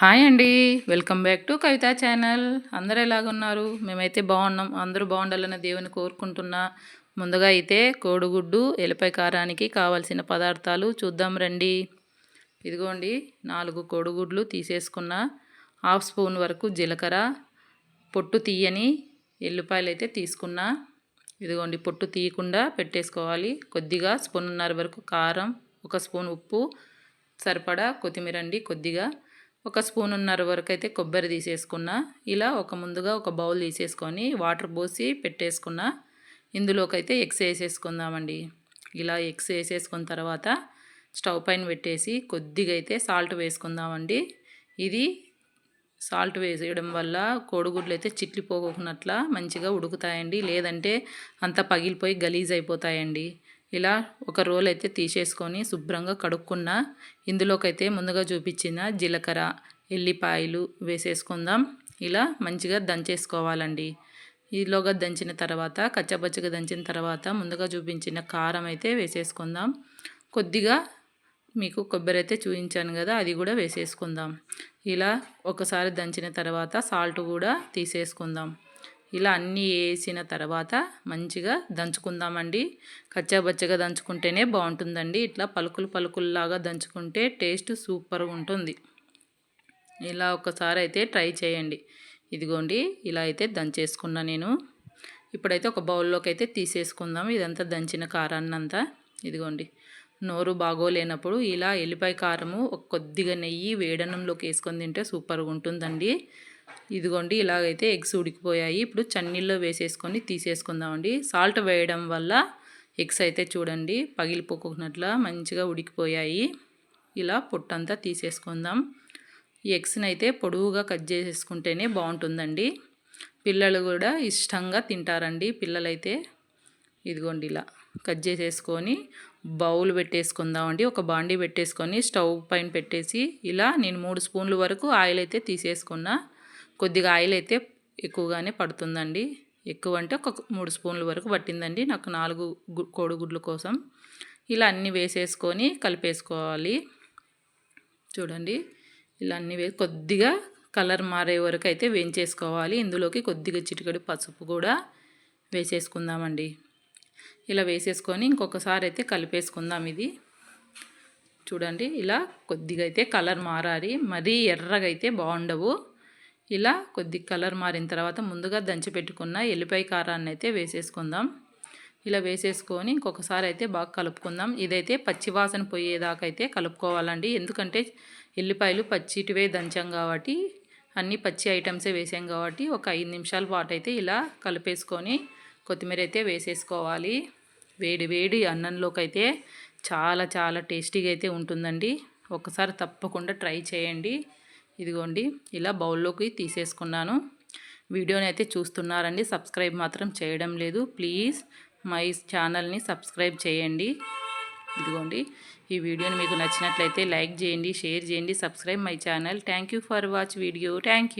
Hi అండి. Welcome back to Kavitha channel. అందరూ ఎలాగున్నారు? మేమైతే బాగున్నాం. అందరూ బాగుండాలని దేవుని కోరుకుంటున్నా ముందుగా అయితే కోడిగుడ్డు ఎలిపై కారానికి కావాల్సిన పదార్థాలు చూద్దాం రండి. ఇదిగోండి నాలుగు కోడిగుడ్లు తీసేసుకున్న హాఫ్ స్పూన్ వరకు జీలకర్ర పొట్టు తీయని ఎల్లిపాయలు అయితే తీసుకున్నా. ఇదిగోండి పొట్టు తీయకుండా పెట్టేసుకోవాలి. కొద్దిగా స్పూన్నర వరకు కారం ఒక స్పూన్ ఉప్పు సరిపడా కొత్తిమీర అండి కొద్దిగా. ఒక స్పూన్ ఉన్నర వరకు అయితే కొబ్బరి తీసేసుకున్న ఇలా ఒక ముందుగా ఒక బౌల్ తీసేసుకొని వాటర్ పోసి పెట్టేసుకున్న ఇందులోకైతే ఎగ్స్ వేసేసుకుందామండి. ఇలా ఎగ్స్ వేసేసుకున్న తర్వాత స్టవ్ పైన పెట్టేసి కొద్దిగా అయితే సాల్ట్ వేసుకుందామండి. ఇది సాల్ట్ వేసేయడం వల్ల కోడిగుడ్లు అయితే చిట్లిపోకున్నట్ల మంచిగా ఉడుకుతాయండి లేదంటే అంతా పగిలిపోయి గలీజ్ అయిపోతాయండి ఇలా ఒక రోల్ అయితే తీసేసుకొని శుభ్రంగా కడుక్కున్న ఇందులోకైతే ముందుగా చూపించిన జీలకర్ర ఎల్లిపాయలు వేసేసుకుందాం. ఇలా మంచిగా దంచేసుకోవాలండి. ఈలోగా దంచిన తర్వాత కచ్చపచ్చగా దంచిన తర్వాత ముందుగా చూపించిన కారం అయితే వేసేసుకుందాం. కొద్దిగా మీకు కొబ్బరి అయితే చూపించాను కదా అది కూడా వేసేసుకుందాం. ఇలా ఒకసారి దంచిన తర్వాత సాల్ట్ కూడా తీసేసుకుందాం. ఇలా అన్నీ వేసిన తర్వాత మంచిగా దంచుకుందామండి. కచ్చాబచ్చగా దంచుకుంటేనే బాగుంటుందండి. ఇట్లా పలుకులు పలుకుల్లాగా దంచుకుంటే టేస్ట్ సూపర్గా ఉంటుంది. ఇలా ఒకసారి అయితే ట్రై చేయండి. ఇదిగోండి ఇలా అయితే దంచేసుకున్నా నేను. ఇప్పుడైతే ఒక బౌల్లోకి అయితే తీసేసుకుందాం. ఇదంతా దంచిన కారాన్నంతా. ఇదిగోండి నోరు బాగోలేనప్పుడు ఇలా ఎల్లిపాయ కారము కొద్దిగా నెయ్యి వేడనంలోకి వేసుకొని తింటే సూపర్గా ఉంటుందండి. ఇదిగోండి ఇలాగైతే ఎగ్స్ ఉడికిపోయాయి. ఇప్పుడు చన్నీల్లో వేసేసుకొని తీసేసుకుందామండి. సాల్ట్ వేయడం వల్ల ఎగ్స్ అయితే చూడండి పగిలిపోకున్నట్ల మంచిగా ఉడికిపోయాయి. ఇలా పొట్టంతా తీసేసుకుందాం. ఈ ఎగ్స్ని అయితే పొడువుగా కట్ చేసేసుకుంటేనే బాగుంటుందండి. పిల్లలు కూడా ఇష్టంగా తింటారండి. పిల్లలైతే ఇదిగోండి ఇలా కట్ చేసేసుకొని బౌల్ పెట్టేసుకుందామండి. ఒక బాండీ పెట్టేసుకొని స్టవ్ పైన పెట్టేసి ఇలా నేను మూడు స్పూన్ల వరకు ఆయిల్ అయితే తీసేసుకున్నా. కొద్దిగా ఆయిల్ అయితే ఎక్కువగానే పడుతుందండి. ఎక్కువ అంటే ఒక మూడు స్పూన్ల వరకు పట్టిందండి. నాకు నాలుగు కోడిగుడ్ల కోసం. ఇలా అన్నీ వేసేసుకొని కలిపేసుకోవాలి. చూడండి. ఇలా అన్నీ వే కొద్దిగా కలర్ మారే వరకు అయితే వేయించేసుకోవాలి. ఇందులోకి కొద్దిగా చిటికడి పసుపు కూడా వేసేసుకుందామండి. ఇలా వేసేసుకొని ఇంకొకసారి అయితే కలిపేసుకుందాం ఇది. చూడండి. ఇలా కొద్దిగా అయితే కలర్ మారాలి. మరీ ఎర్రగా అయితే బాగుండవు. ఇలా కొద్ది కలర్ మారిన తర్వాత ముందుగా దంచి పెట్టుకున్న ఎల్లిపాయ కారాన్ని అయితే వేసేసుకుందాం. ఇలా వేసేసుకొని ఇంకొకసారి అయితే బాగా కలుపుకుందాం. ఇదైతే పచ్చివాసన పోయేదాకా అయితే కలుపుకోవాలండి. ఎందుకంటే ఎల్లిపాయలు పచ్చిటివే దంచాం కాబట్టి అన్ని పచ్చి ఐటమ్సే వేసాం కాబట్టి ఒక ఐదు నిమిషాల పాటు అయితే ఇలా కలిపేసుకొని కొత్తిమీర అయితే వేసేసుకోవాలి. వేడి వేడి అన్నంలోకి అయితే చాలా చాలా టేస్టీగా అయితే ఉంటుందండి. ఒకసారి తప్పకుండా ట్రై చేయండి. ఇదిగోండి ఇలా బౌల్లోకి తీసేసుకున్నాను. వీడియోని అయితే చూస్తున్నారండి సబ్స్క్రైబ్ మాత్రం చేయడం లేదు. ప్లీజ్ మై ఛానల్ని సబ్స్క్రైబ్ చేయండి. ఇదిగోండి ఈ వీడియోని మీకు నచ్చినట్లయితే లైక్ చేయండి షేర్ చేయండి subscribe my channel. Thank for watch video. Thank